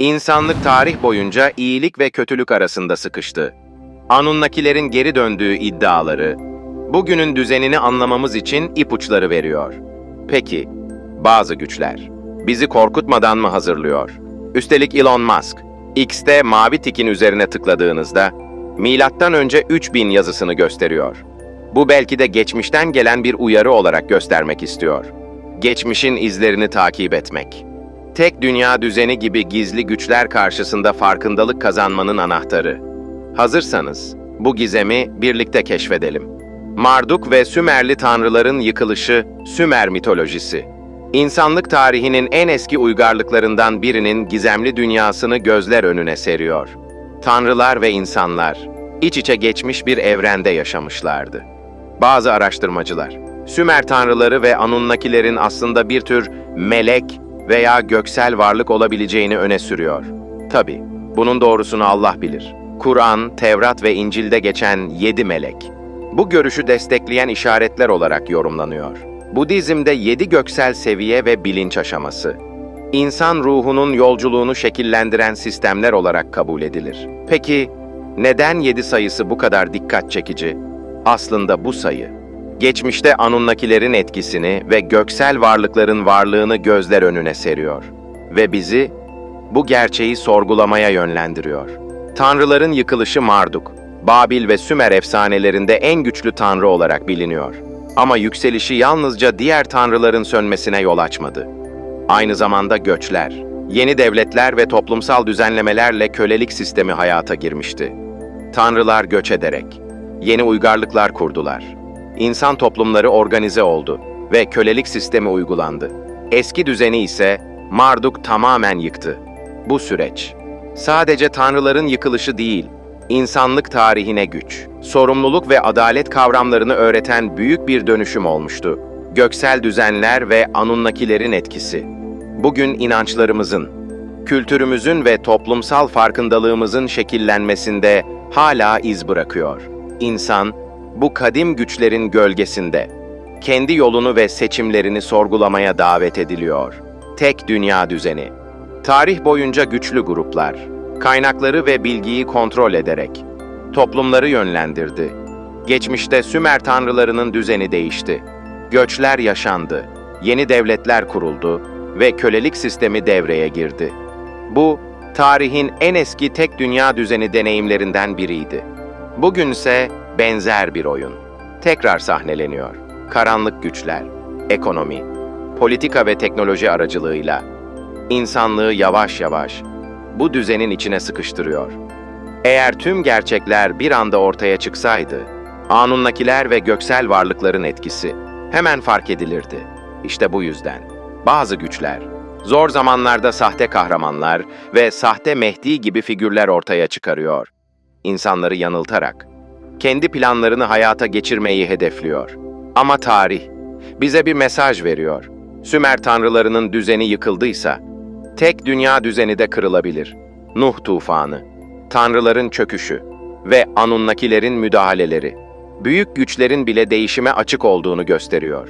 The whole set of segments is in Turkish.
İnsanlık tarih boyunca iyilik ve kötülük arasında sıkıştı. Anunnakilerin geri döndüğü iddiaları, bugünün düzenini anlamamız için ipuçları veriyor. Peki, bazı güçler bizi korkutmadan mı hazırlıyor? Üstelik Elon Musk, X'te mavi tikin üzerine tıkladığınızda, milattan önce 3000 yazısını gösteriyor. Bu belki de geçmişten gelen bir uyarı olarak göstermek istiyor. Geçmişin izlerini takip etmek. Tek dünya düzeni gibi gizli güçler karşısında farkındalık kazanmanın anahtarı. Hazırsanız bu gizemi birlikte keşfedelim. Marduk ve Sümerli tanrıların yıkılışı Sümer mitolojisi. İnsanlık tarihinin en eski uygarlıklarından birinin gizemli dünyasını gözler önüne seriyor. Tanrılar ve insanlar iç içe geçmiş bir evrende yaşamışlardı. Bazı araştırmacılar, Sümer tanrıları ve Anunnakilerin aslında bir tür melek veya göksel varlık olabileceğini öne sürüyor. Tabi, bunun doğrusunu Allah bilir. Kur'an, Tevrat ve İncil'de geçen yedi melek. Bu görüşü destekleyen işaretler olarak yorumlanıyor. Budizm'de yedi göksel seviye ve bilinç aşaması. İnsan ruhunun yolculuğunu şekillendiren sistemler olarak kabul edilir. Peki, neden yedi sayısı bu kadar dikkat çekici? Aslında bu sayı, geçmişte Anunnakilerin etkisini ve göksel varlıkların varlığını gözler önüne seriyor. Ve bizi bu gerçeği sorgulamaya yönlendiriyor. Tanrıların yıkılışı Marduk, Babil ve Sümer efsanelerinde en güçlü tanrı olarak biliniyor. Ama yükselişi yalnızca diğer tanrıların sönmesine yol açmadı. Aynı zamanda göçler, yeni devletler ve toplumsal düzenlemelerle kölelik sistemi hayata girmişti. Tanrılar göç ederek, yeni uygarlıklar kurdular. İnsan toplumları organize oldu ve kölelik sistemi uygulandı. Eski düzeni ise Marduk tamamen yıktı. Bu süreç, sadece tanrıların yıkılışı değil, insanlık tarihine güç, sorumluluk ve adalet kavramlarını öğreten büyük bir dönüşüm olmuştu. Göksel düzenler ve Anunnakilerin etkisi. Bugün inançlarımızın, kültürümüzün ve toplumsal farkındalığımızın şekillenmesinde hala iz bırakıyor. İnsan, bu kadim güçlerin gölgesinde, kendi yolunu ve seçimlerini sorgulamaya davet ediliyor. Tek dünya düzeni. Tarih boyunca güçlü gruplar, kaynakları ve bilgiyi kontrol ederek toplumları yönlendirdi. Geçmişte Sümer tanrılarının düzeni değişti. Göçler yaşandı, yeni devletler kuruldu ve kölelik sistemi devreye girdi. Bu, tarihin en eski tek dünya düzeni deneyimlerinden biriydi. Bugünse benzer bir oyun. Tekrar sahneleniyor. Karanlık güçler, ekonomi, politika ve teknoloji aracılığıyla insanlığı yavaş yavaş bu düzenin içine sıkıştırıyor. Eğer tüm gerçekler bir anda ortaya çıksaydı, Anunnakiler ve göksel varlıkların etkisi hemen fark edilirdi. İşte bu yüzden bazı güçler, zor zamanlarda sahte kahramanlar ve sahte Mehdi gibi figürler ortaya çıkarıyor. İnsanları yanıltarak, kendi planlarını hayata geçirmeyi hedefliyor. Ama tarih bize bir mesaj veriyor. Sümer tanrılarının düzeni yıkıldıysa, tek dünya düzeni de kırılabilir. Nuh tufanı, tanrıların çöküşü ve Anunnakilerin müdahaleleri, büyük güçlerin bile değişime açık olduğunu gösteriyor.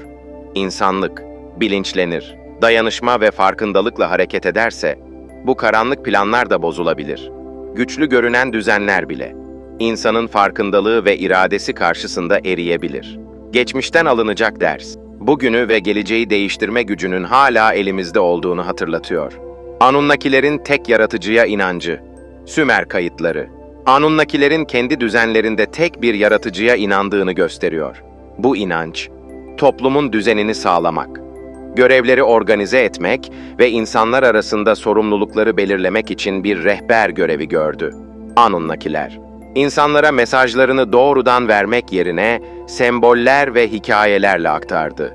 İnsanlık, bilinçlenir, dayanışma ve farkındalıkla hareket ederse, bu karanlık planlar da bozulabilir. Güçlü görünen düzenler bile, insanın farkındalığı ve iradesi karşısında eriyebilir. Geçmişten alınacak ders, bugünü ve geleceği değiştirme gücünün hala elimizde olduğunu hatırlatıyor. Anunnakilerin tek yaratıcıya inancı, Sümer kayıtları, Anunnakilerin kendi düzenlerinde tek bir yaratıcıya inandığını gösteriyor. Bu inanç, toplumun düzenini sağlamak, görevleri organize etmek ve insanlar arasında sorumlulukları belirlemek için bir rehber görevi gördü. Anunnakiler, insanlara mesajlarını doğrudan vermek yerine semboller ve hikayelerle aktardı.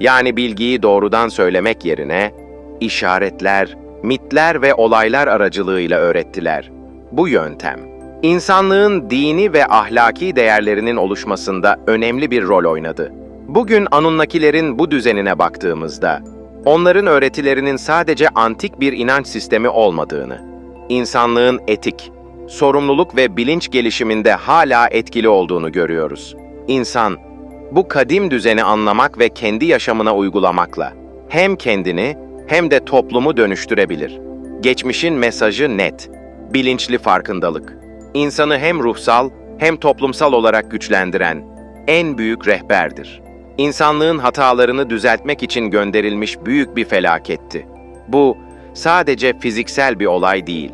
Yani bilgiyi doğrudan söylemek yerine işaretler, mitler ve olaylar aracılığıyla öğrettiler. Bu yöntem, insanlığın dini ve ahlaki değerlerinin oluşmasında önemli bir rol oynadı. Bugün Anunnakilerin bu düzenine baktığımızda, onların öğretilerinin sadece antik bir inanç sistemi olmadığını, insanlığın etik, sorumluluk ve bilinç gelişiminde hala etkili olduğunu görüyoruz. İnsan, bu kadim düzeni anlamak ve kendi yaşamına uygulamakla hem kendini hem de toplumu dönüştürebilir. Geçmişin mesajı net. Bilinçli farkındalık. İnsanı hem ruhsal hem toplumsal olarak güçlendiren en büyük rehberdir. İnsanlığın hatalarını düzeltmek için gönderilmiş büyük bir felaketti. Bu sadece fiziksel bir olay değil.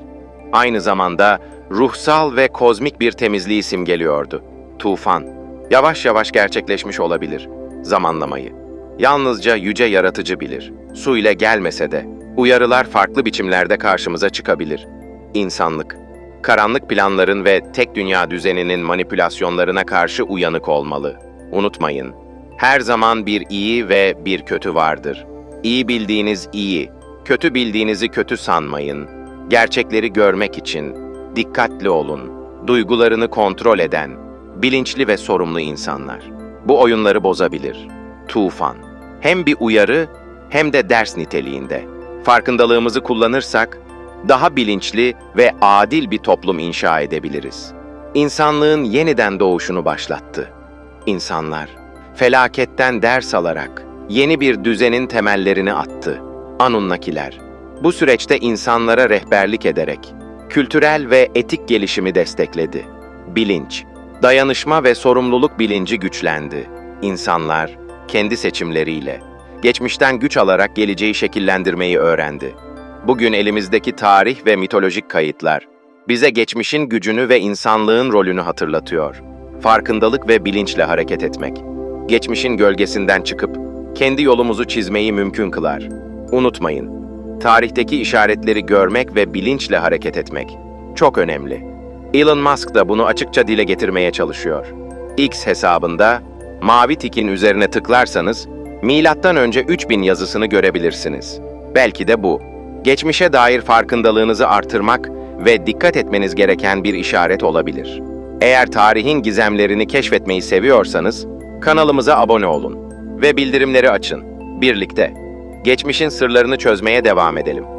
Aynı zamanda ruhsal ve kozmik bir temizliği simgeliyordu. Tufan. Yavaş yavaş gerçekleşmiş olabilir. Zamanlamayı. Yalnızca yüce yaratıcı bilir. Su ile gelmese de uyarılar farklı biçimlerde karşımıza çıkabilir. İnsanlık, karanlık planların ve tek dünya düzeninin manipülasyonlarına karşı uyanık olmalı. Unutmayın, her zaman bir iyi ve bir kötü vardır. İyi bildiğiniz iyi, kötü bildiğinizi kötü sanmayın. Gerçekleri görmek için dikkatli olun. Duygularını kontrol eden, bilinçli ve sorumlu insanlar. Bu oyunları bozabilir. Tufan. Hem bir uyarı hem de ders niteliğinde. Farkındalığımızı kullanırsak daha bilinçli ve adil bir toplum inşa edebiliriz. İnsanlığın yeniden doğuşunu başlattı. İnsanlar felaketten ders alarak yeni bir düzenin temellerini attı. Anunnakiler bu süreçte insanlara rehberlik ederek kültürel ve etik gelişimi destekledi. Bilinç, dayanışma ve sorumluluk bilinci güçlendi. İnsanlar kendi seçimleriyle geçmişten güç alarak geleceği şekillendirmeyi öğrendi. Bugün elimizdeki tarih ve mitolojik kayıtlar bize geçmişin gücünü ve insanlığın rolünü hatırlatıyor. Farkındalık ve bilinçle hareket etmek, geçmişin gölgesinden çıkıp kendi yolumuzu çizmeyi mümkün kılar. Unutmayın, tarihteki işaretleri görmek ve bilinçle hareket etmek çok önemli. Elon Musk da bunu açıkça dile getirmeye çalışıyor. X hesabında mavi tikin üzerine tıklarsanız milattan önce 3000 yazısını görebilirsiniz. Belki de bu geçmişe dair farkındalığınızı artırmak ve dikkat etmeniz gereken bir işaret olabilir. Eğer tarihin gizemlerini keşfetmeyi seviyorsanız kanalımıza abone olun ve bildirimleri açın. Birlikte geçmişin sırlarını çözmeye devam edelim.